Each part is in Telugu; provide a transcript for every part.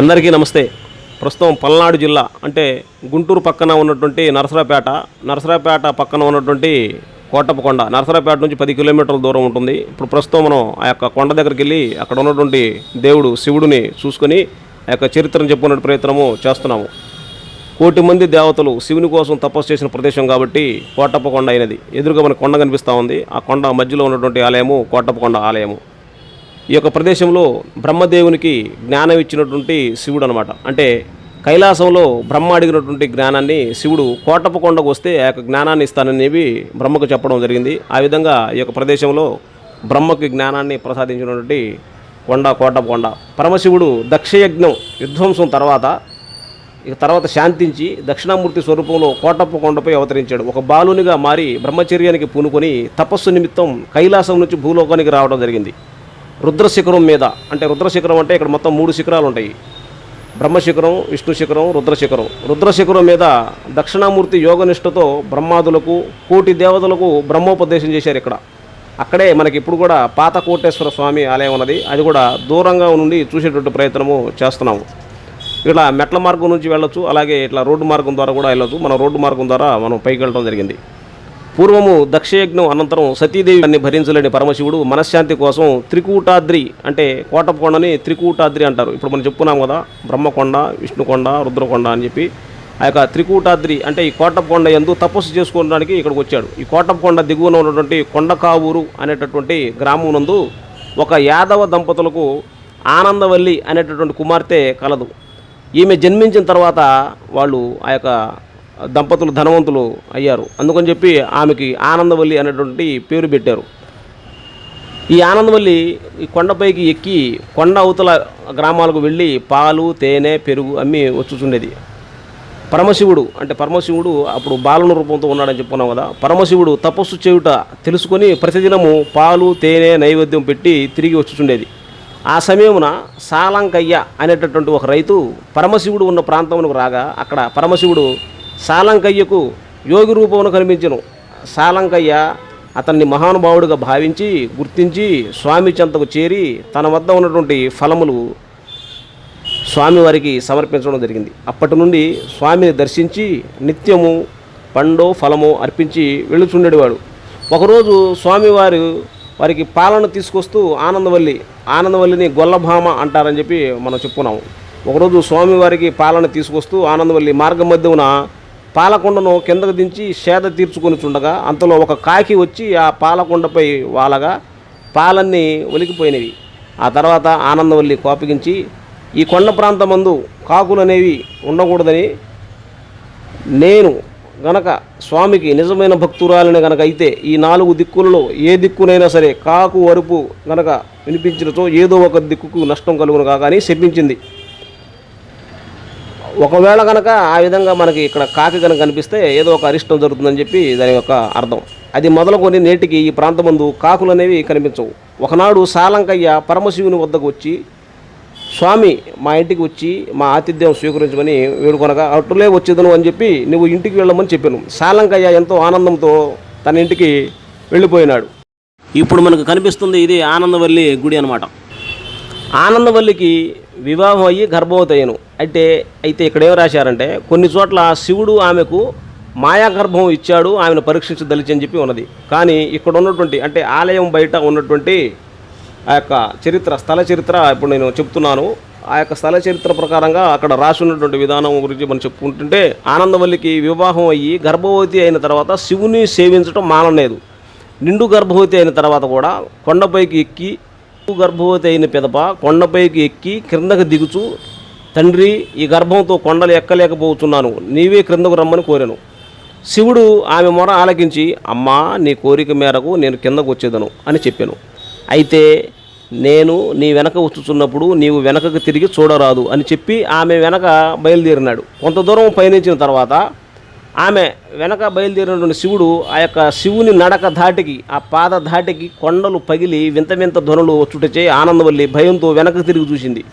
అందరికీ నమస్తే. ప్రస్తుతం పల్నాడు జిల్లా అంటే గుంటూరు పక్కన ఉన్నటువంటి నరసరాపేట నరసరాపేట పక్కన ఉన్నటువంటి కోటప్పకొండ. నరసరాపేట నుంచి పది కిలోమీటర్ల దూరం ఉంటుంది. ఇప్పుడు ప్రస్తుతం మనం ఆ యొక్క కొండ దగ్గరికి వెళ్ళి అక్కడ ఉన్నటువంటి దేవుడు శివుడిని చూసుకొని ఆ యొక్క చరిత్రను చెప్పుకునే ప్రయత్నము చేస్తున్నాము. కోటి మంది దేవతలు శివుని కోసం తపస్సు చేసిన ప్రదేశం కాబట్టి కోటప్పకొండ అయినది. ఎదురుగా మన కొండ కనిపిస్తూ ఉంది. ఆ కొండ మధ్యలో ఉన్నటువంటి ఆలయము కోటప్పకొండ ఆలయము. ఈ యొక్క ప్రదేశంలో బ్రహ్మదేవునికి జ్ఞానం ఇచ్చినటువంటి శివుడు అనమాట అంటే కైలాసంలో బ్రహ్మ అడిగినటువంటి జ్ఞానాన్ని శివుడు కోటప్ప కొండకు వస్తే ఆ యొక్క జ్ఞానాన్ని ఇస్తాననేవి బ్రహ్మకు చెప్పడం జరిగింది. ఆ విధంగా ఈ యొక్క ప్రదేశంలో బ్రహ్మకి జ్ఞానాన్ని ప్రసాదించినటువంటి కొండ కోటపు కొండ. పరమశివుడు దక్షయజ్ఞం విధ్వంసం తర్వాత ఇక తర్వాత శాంతించి దక్షిణామూర్తి స్వరూపంలో కోటప్ప కొండపై అవతరించాడు. ఒక బాలునిగా మారి బ్రహ్మచర్యానికి పూనుకొని తపస్సు నిమిత్తం కైలాసం నుంచి భూలోకానికి రావడం జరిగింది. రుద్రశిఖరం మీద అంటే రుద్రశిఖరం అంటే ఇక్కడ మొత్తం మూడు శిఖరాలు ఉంటాయి. బ్రహ్మశిఖరం విష్ణు శిఖరం రుద్రశిఖరం. రుద్రశిఖరం మీద దక్షిణామూర్తి యోగనిష్టతో బ్రహ్మాదులకు కోటి దేవతలకు బ్రహ్మోపదేశం చేశారు ఇక్కడ. అక్కడే మనకి ఇప్పుడు కూడా పాత కోటేశ్వర స్వామి ఆలయం ఉన్నది. అది కూడా దూరంగా నుండి చూసేటటువంటి ప్రయత్నము చేస్తున్నాము. ఇట్లా మెట్ల మార్గం నుంచి వెళ్ళొచ్చు అలాగే ఇట్లా రోడ్డు మార్గం ద్వారా కూడా వెళ్ళొచ్చు. మనం రోడ్డు మార్గం ద్వారా మనం పైకి వెళ్ళడం జరిగింది. పూర్వము దక్షయజ్ఞం అనంతరం సతీదేవి అన్ని భరించలేని పరమశివుడు మనశ్శాంతి కోసం త్రికూటాద్రి అంటే కోటకొండని త్రికూటాద్రి అంటారు. ఇప్పుడు మనం చెప్పుకున్నాం కదా బ్రహ్మకొండ విష్ణుకొండ రుద్రకొండ అని చెప్పి ఆ యొక్క త్రికూటాద్రి అంటే ఈ కోటప్పకొండ ఎందు తపస్సు చేసుకోవడానికి ఇక్కడికి వచ్చాడు. ఈ కోటప్పకొండ దిగువన ఉన్నటువంటి కొండకావూరు అనేటటువంటి గ్రామం నందు ఒక యాదవ దంపతులకు ఆనందవల్లి అనేటటువంటి కుమార్తె కలదు. ఈమె జన్మించిన తర్వాత వాళ్ళు ఆ యొక్క దంపతులు ధనవంతులు అయ్యారు. అందుకని చెప్పి ఆమెకి ఆనందవల్లి అనేటువంటి పేరు పెట్టారు. ఈ ఆనందవల్లి ఈ కొండపైకి ఎక్కి కొండ అవతల గ్రామాలకు వెళ్ళి పాలు తేనె పెరుగు అమ్మి వచ్చుచుండేది. పరమశివుడు అంటే పరమశివుడు అప్పుడు బాలుని రూపంతో ఉన్నాడని చెప్పుకున్నాం కదా. పరమశివుడు తపస్సు చేయుట తెలుసుకొని ప్రతిదినము పాలు తేనె నైవేద్యం పెట్టి తిరిగి వచ్చుచుండేది. ఆ సమయమున సాలంకయ్య అనేటటువంటి ఒక రైతు పరమశివుడు ఉన్న ప్రాంతమునకు రాగా అక్కడ పరమశివుడు సాలంకయ్యకు యోగి రూపమును కనిపించను. సాలంకయ్య అతన్ని మహానుభావుడిగా భావించి గుర్తించి స్వామి చెంతకు చేరి తన వద్ద ఉన్నటువంటి ఫలములు స్వామివారికి సమర్పించడం జరిగింది. అప్పటి నుండి స్వామిని దర్శించి నిత్యము పండో ఫలమో అర్పించి వెళ్ళుచుండేవాడు. ఒకరోజు స్వామివారు వారికి పాలన తీసుకొస్తూ ఆనందవల్లి ఆనందవల్లిని గొల్లభామ అంటారని చెప్పి మనం చెప్పుకున్నాము. ఒకరోజు స్వామివారికి పాలన తీసుకొస్తూ ఆనందవల్లి మార్గం మధ్యన పాలకొండను కిందకు దించి సేద తీర్చుకొని చుండగా అంతలో ఒక కాకి వచ్చి ఆ పాలకొండపై వాలగా పాలన్నీ ఒలికిపోయినవి. ఆ తర్వాత ఆనందవల్లి కోపగించి ఈ కొండ ప్రాంతమందు కాకులు అనేవి ఉండకూడదని నేను గనక స్వామికి నిజమైన భక్తురాలని గనక అయితే ఈ నాలుగు దిక్కులలో ఏ దిక్కునైనా సరే కాకు అరుపు గనక వినిపించినతో ఏదో ఒక దిక్కుకు నష్టం కలుగును కాక అని శపించింది. ఒకవేళ కనుక ఆ విధంగా మనకి ఇక్కడ కాకి కనుక కనిపిస్తే ఏదో ఒక అరిష్టం జరుగుతుందని చెప్పి దాని యొక్క అర్థం. అది మొదలుకొని నేటికి ఈ ప్రాంతమందు కాకులు అనేవి కనిపించవు. ఒకనాడు సాలంకయ్య పరమశివుని వద్దకు వచ్చి స్వామి మా ఇంటికి వచ్చి మా ఆతిథ్యం స్వీకరించమని వేడుకొనగా అటులే వచ్చేదను అని చెప్పి నువ్వు ఇంటికి వెళ్ళమని చెప్పాను. సాలంకయ్య ఎంతో ఆనందంతో తన ఇంటికి వెళ్ళిపోయినాడు. ఇప్పుడు మనకు కనిపిస్తుంది ఇది ఆనందవల్లి గుడి అనమాట ఆనందవల్లికి వివాహం అయ్యి గర్భవతి అంటే అయితే అయితే ఇక్కడ ఏం రాశారంటే కొన్ని చోట్ల శివుడు ఆమెకు మాయాగర్భం ఇచ్చాడు ఆమెను పరీక్షించదలిచి అని చెప్పి ఉన్నది. కానీ ఇక్కడ ఉన్నటువంటి అంటే ఆలయం బయట ఉన్నటువంటి ఆ యొక్క చరిత్ర స్థల చరిత్ర ఇప్పుడు నేను చెప్తున్నాను. ఆ యొక్క స్థల చరిత్ర ప్రకారంగా అక్కడ రాసి ఉన్నటువంటి విధానం గురించి మనం చెప్పుకుంటుంటే ఆనందవల్లికి వివాహం అయ్యి గర్భవతి అయిన తర్వాత శివుని సేవించడం మానలేదు నిండు గర్భవతి అయిన తర్వాత కూడా కొండపైకి ఎక్కి గర్భవతి అయిన పిదప కొండపైకి ఎక్కి క్రిందకు దిగుచు తండ్రి ఈ గర్భంతో కొండలు ఎక్కలేకపోతున్నాను. నీవే క్రిందకు రమ్మని కోరాను. శివుడు ఆమె మొర ఆలకించి అమ్మా నీ కోరిక మేరకు నేను కిందకు వచ్చేదను అని చెప్పాను. అయితే నేను నీ వెనక వచ్చుచున్నప్పుడు నీవు వెనకకు తిరిగి చూడరాదు అని చెప్పి ఆమె వెనక బయలుదేరినాడు. కొంత దూరం పయనించిన తర్వాత ఆమె వెనక బయలుదేరినటువంటి శివుడు ఆ యొక్క శివుని నడక ధాటికి ఆ పాద ధాటికి కొండలు పగిలి వింత వింత ధ్వనులు వచ్చుటచే ఆనందవల్లి భయంతో వెనక్కి తిరిగి చూసింది.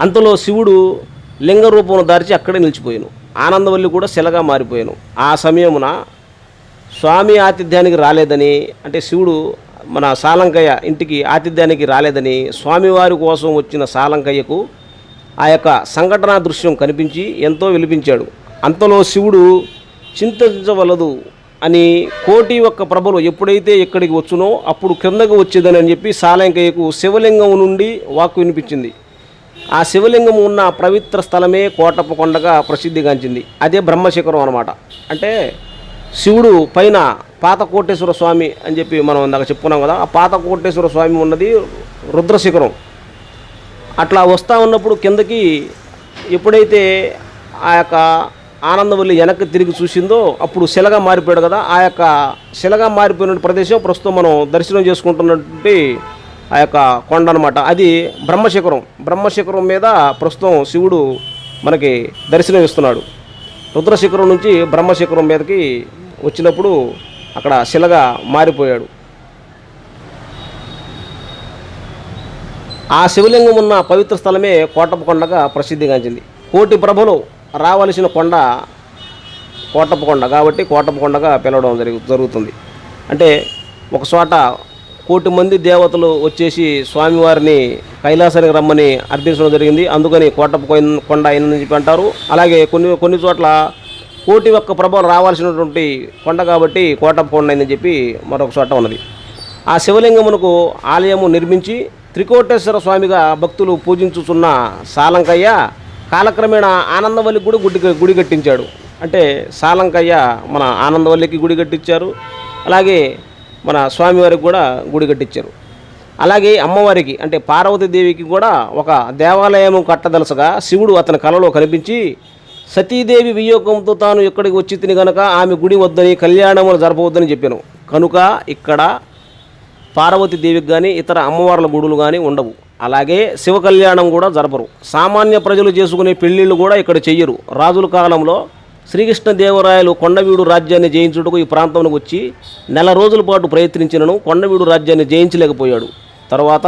అంతలో శివుడు లింగ రూపమును దార్చి అక్కడే నిలిచిపోయాను. ఆనందవల్లి కూడా శిలగా మారిపోయాను. ఆ సమయమున స్వామి ఆతిథ్యానికి రాలేదని అంటే శివుడు మన సాలంకయ్య ఇంటికి ఆతిథ్యానికి రాలేదని స్వామివారి కోసం వచ్చిన సాలంకయ్యకు ఆ యొక్క సంఘటనా దృశ్యం కనిపించి ఎంతో విలిపించాడు. అంతలో శివుడు చింతించవలదు అని కోటి యొక్క ప్రభలు ఎప్పుడైతే ఇక్కడికి వచ్చునో అప్పుడు క్రిందకు వచ్చేదని అని చెప్పి సాలంకయ్యకు శివలింగం నుండి వాక్కు వినిపించింది. ఆ శివలింగం ఉన్న పవిత్ర స్థలమే కోటప్ప కొండగా ప్రసిద్ధిగాంచింది. అదే బ్రహ్మశిఖరం అనమాట అంటే శివుడు పైన పాత కోటేశ్వర స్వామి అని చెప్పి మనం ఇందాక చెప్పుకున్నాం కదా ఆ పాత కోటేశ్వర స్వామి ఉన్నది రుద్రశిఖరం. అట్లా వస్తూ ఉన్నప్పుడు కిందకి ఎప్పుడైతే ఆ యొక్క ఆనందవల్లి వెనక్కి తిరిగి చూసిందో అప్పుడు శిలగా మారిపోయాడు కదా. ఆ యొక్క శిలగా మారిపోయిన ప్రదేశం ప్రస్తుతం మనం దర్శనం చేసుకుంటున్నటువంటి ఆ యొక్క కొండ అనమాట అది బ్రహ్మశిఖరం. బ్రహ్మశిఖరం మీద ప్రస్తుతం శివుడు మనకి దర్శనం ఇస్తున్నాడు. రుద్రశిఖరం నుంచి బ్రహ్మశిఖరం మీదకి వచ్చినప్పుడు అక్కడ శిలగా మారిపోయాడు. ఆ శివలింగం ఉన్న పవిత్ర స్థలమే కోటపకొండగా ప్రసిద్ధిగాంచింది. కోటి ప్రభలు రావలసిన కొండ కోటప్ప కొండ కాబట్టి కోటప్ప కొండగా పిలవడం జరుగు జరుగుతుంది. అంటే ఒక చోట కోటి మంది దేవతలు వచ్చేసి స్వామివారిని కైలాసానికి రమ్మని అర్థించడం జరిగింది. అందుకని కోటప్ప కొండ అయిందని చెప్పి అంటారు. అలాగే కొన్ని కొన్ని చోట్ల కోటి యొక్క ప్రభావం రావాల్సినటువంటి కొండ కాబట్టి కోటప్ప కొండ అయిందని చెప్పి మరొక చోట ఉన్నది. ఆ శివలింగమునకు ఆలయము నిర్మించి త్రికోటేశ్వర స్వామిగా భక్తులు పూజించుచున్న సాలంకయ్య కాలక్రమేణా ఆనందవల్లి కూడా గుడి గుడి కట్టించాడు. అంటే సాలంకయ్య మన ఆనందవల్లికి గుడి కట్టించారు. అలాగే మన స్వామివారికి కూడా గుడి కట్టించారు. అలాగే అమ్మవారికి అంటే పార్వతీదేవికి కూడా ఒక దేవాలయం కట్టదలసగా శివుడు అతని కలలో కనిపించి సతీదేవి వియోగంతో తాను ఇక్కడికి వచ్చి తిని గనక ఆమె గుడి వద్దని కళ్యాణములు జరపవద్దని చెప్పాను. కనుక ఇక్కడ పార్వతీదేవికి కానీ ఇతర అమ్మవార్ల గుడులు కానీ ఉండవు. అలాగే శివ కళ్యాణం కూడా జరపరు. సామాన్య ప్రజలు చేసుకునే పెళ్ళిళ్ళు కూడా ఇక్కడ చెయ్యరు. రాజుల కాలంలో శ్రీకృష్ణదేవరాయలు కొండవీడు రాజ్యాన్ని జయించుటకు ఈ ప్రాంతంలోకి వచ్చి నెల రోజుల పాటు ప్రయత్నించినను కొండవీడు రాజ్యాన్ని జయించలేకపోయాడు. తర్వాత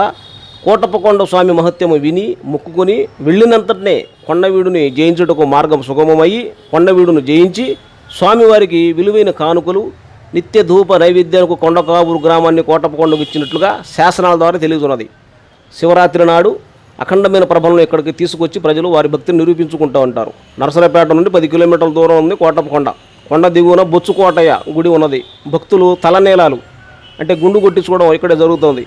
కోటప్పకొండ స్వామి మహత్యము విని ముక్కుకొని వెళ్ళినంతటనే కొండవీడుని జయించుటకు మార్గం సుగమమయ్యి కొండవీడును జయించి స్వామివారికి విలువైన కానుకలు నిత్య ధూప నైవేద్యాలకు కొండకాబూరు గ్రామాన్ని కోటప్పకొండకు ఇచ్చినట్లుగా శాసనాల ద్వారా తెలియజున్నది శివరాత్రి నాడు అఖండమైన ప్రభలను ఇక్కడికి తీసుకొచ్చి ప్రజలు వారి భక్తిని నిరూపించుకుంటూ ఉంటారు. నరసరాపేట నుండి పది కిలోమీటర్ల దూరం ఉంది కోటపకొండ కొండ దిగువన బొచ్చుకోటయ్య గుడి ఉన్నది. భక్తులు తలనేలాలు. అంటే గుండు కొట్టించుకోవడం ఇక్కడే జరుగుతుంది.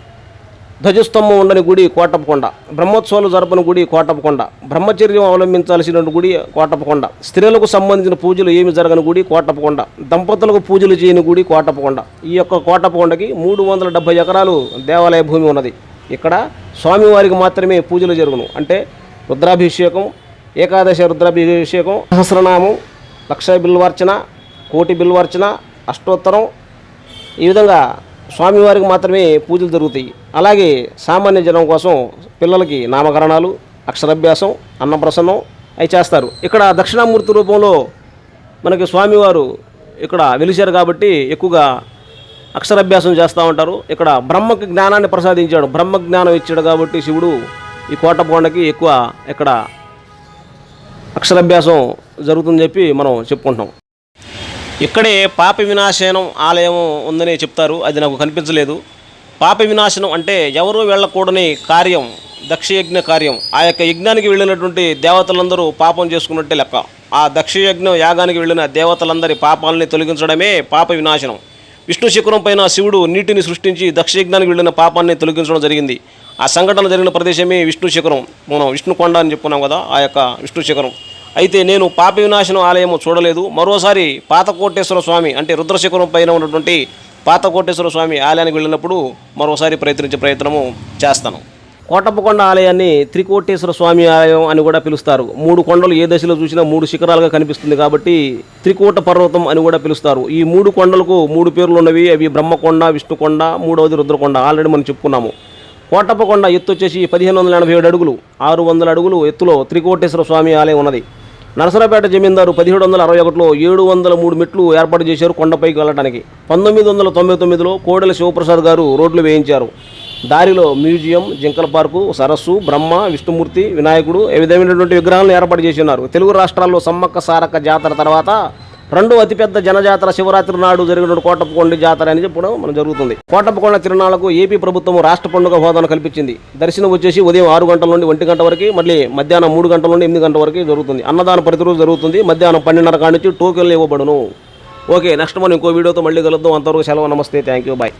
ధ్వజస్తంభం ఉండని గుడి కోటప్పకొండ. బ్రహ్మోత్సవాలు జరపని గుడి కోటప్పకొండ. బ్రహ్మచర్యం అవలంబించాల్సిన గుడి కోటప్పకొండ. స్త్రీలకు సంబంధించిన పూజలు ఏమి జరగని గుడి కోటప్పకొండ. దంపతులకు పూజలు చేయని గుడి కోటప్పకొండ. ఈ యొక్క కోటపకొండకి మూడు వందల డెబ్బై ఎకరాలు దేవాలయ భూమి ఉన్నది. ఇక్కడ స్వామివారికి మాత్రమే పూజలు జరుగును. అంటే రుద్రాభిషేకం ఏకాదశి రుద్రాభిషేకం సహస్రనామం లక్ష బిల్వార్చన కోటి బిల్వార్చన అష్టోత్తరం ఈ విధంగా స్వామివారికి మాత్రమే పూజలు జరుగుతాయి. అలాగే సామాన్య జనం కోసం పిల్లలకి నామకరణాలు అక్షరాభ్యాసం అన్నప్రసన్నం అవి చేస్తారు. ఇక్కడ దక్షిణామూర్తి రూపంలో మనకి స్వామివారు ఇక్కడ వెలిశారు కాబట్టి ఎక్కువగా అక్షరాభ్యాసం చేస్తూ ఉంటారు. ఇక్కడ బ్రహ్మకి జ్ఞానాన్ని ప్రసాదించాడు. బ్రహ్మ జ్ఞానం ఇచ్చాడు కాబట్టి శివుడు ఈ కోటపోండకి ఎక్కువ ఇక్కడ అక్షరాభ్యాసం జరుగుతుందని చెప్పి మనం చెప్పుకుంటాం ఇక్కడే పాప వినాశనం ఆలయం ఉందని చెప్తారు. అది నాకు కనిపించలేదు. పాప వినాశనం అంటే ఎవరు వెళ్ళకూడని కార్యం దక్షయజ్ఞ కార్యం. ఆ యొక్క యజ్ఞానికి వెళ్ళినటువంటి దేవతలందరూ పాపం చేసుకున్నట్టే లెక్క. ఆ దక్షయజ్ఞ యాగానికి వెళ్ళిన దేవతలందరి పాపాలని తొలగించడమే పాప వినాశనం. విష్ణు శిఖరం పైన శివుడు నీటిని సృష్టించి దక్షయజ్ఞానికి వెళ్ళిన పాపాన్ని తొలగించడం జరిగింది. ఆ సంఘటన జరిగిన ప్రదేశమే విష్ణు శిఖరం మనం విష్ణుకొండ అని చెప్పుకున్నాం కదా ఆ యొక్క విష్ణు శిఖరం అయితే నేను పాప వినాశనం ఆలయము చూడలేదు. మరోసారి పాత కోటేశ్వర స్వామి అంటే రుద్రశిఖరం పైన ఉన్నటువంటి పాత కోటేశ్వర స్వామి ఆలయానికి వెళ్ళినప్పుడు మరోసారి ప్రయత్నించే ప్రయత్నము చేస్తాను. కోటప్పకొండ ఆలయాన్ని త్రికోటేశ్వర స్వామి ఆలయం అని కూడా పిలుస్తారు. మూడు కొండలు ఏ దశలో చూసినా మూడు శిఖరాలుగా కనిపిస్తుంది కాబట్టి త్రికోట పర్వతం అని కూడా పిలుస్తారు. ఈ మూడు కొండలకు మూడు పేర్లు ఉన్నవి. అవి బ్రహ్మకొండ విష్ణుకొండ మూడవది రుద్రకొండ. ఆల్రెడీ మనం చెప్పుకున్నాము. కోటప్పకొండ ఎత్తు వచ్చేసి పదిహేను వందల ఎనభై ఏడు అడుగులు. ఆరు వందల అడుగులు ఎత్తులో త్రికోటేశ్వర స్వామి ఆలయం ఉన్నది. నరసరాపేట జమీందారు పదిహేడు వందల అరవై ఒకటిలో ఏడు వందల మూడు మెట్లు ఏర్పాటు చేశారు కొండపైకి వెళ్ళడానికి పంతొమ్మిది వందల తొంభై తొమ్మిదిలో కోడెల శివప్రసాద్ గారు రోడ్లు వేయించారు. దారిలో మ్యూజియం జింకల పార్కు సరస్సు బ్రహ్మ విష్ణుమూర్తి వినాయకుడు ఏ విధమైనటువంటి విగ్రహాలను ఏర్పాటు చేసి ఉన్నారు. తెలుగు రాష్ట్రాల్లో సమ్మక్క సారక్క జాతర తర్వాత రెండో అతిపెద్ద జనజాతర శివరాత్రి నాడు జరిగిన కోటప్పకొండ జాతర అని చెప్పడం మనం జరుగుతుంది. కోటప్పకొండ తిరునాళ్ళకు ఏపీ ప్రభుత్వం రాష్ట్ర పండుగ హోదాను కల్పించింది. దర్శనం వచ్చేసి ఉదయం ఆరు గంటల నుండి ఒంటి గంట వరకు మళ్ళీ మధ్యాహ్నం మూడు గంటల నుండి ఎనిమిది గంటల వరకు జరుగుతుంది. అన్నదానం ప్రతిరోజు జరుగుతుంది. మధ్యాహ్నం పన్నెండున్నర కాడి నుంచి టోకెన్లు ఇవ్వబడును. ఓకే నెక్స్ట్ మనం ఇంకో వీడియోతో మళ్ళీ కలుద్దాం. అంతవరకు సెలవు నమస్తే థ్యాంక్ యూ బాయ్.